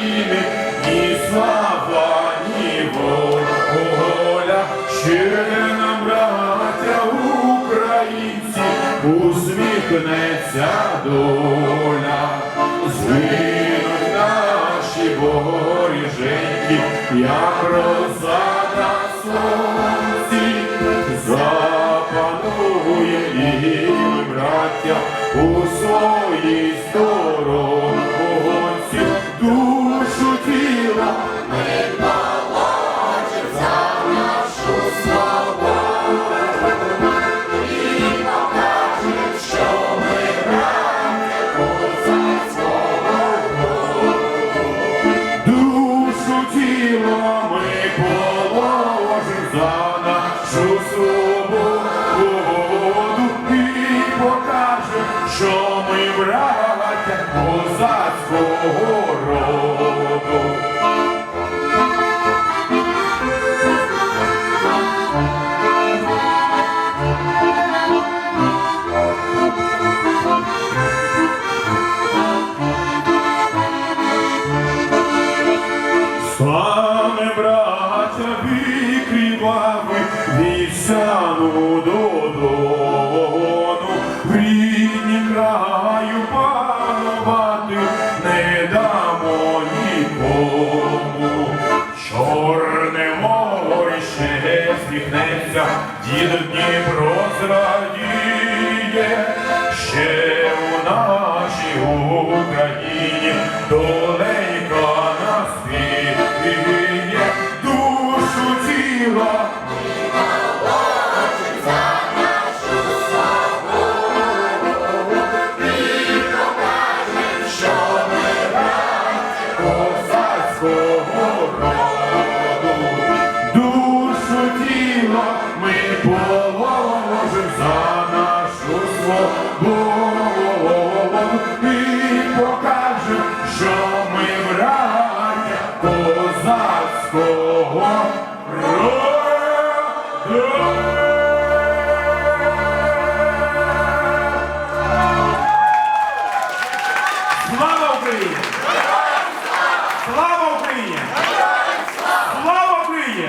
України, ні слава, ні воля, щире нам, браття українці, усміхнеться доля, Звинуть наші боріженьки, як роза на сонці, запанує і браття у сонці. Що ми браття козацького роду. Саме браття викривали вівсяну додону, в рідні краю панувати не дамо нікому. Чорне море ще стихнеться, дід Дніпро зрадіє, ще у нашій Україні доленька нашу і покажем, що ми браття козацького роду. Слава Україні! Слава Україні! Слава Україні!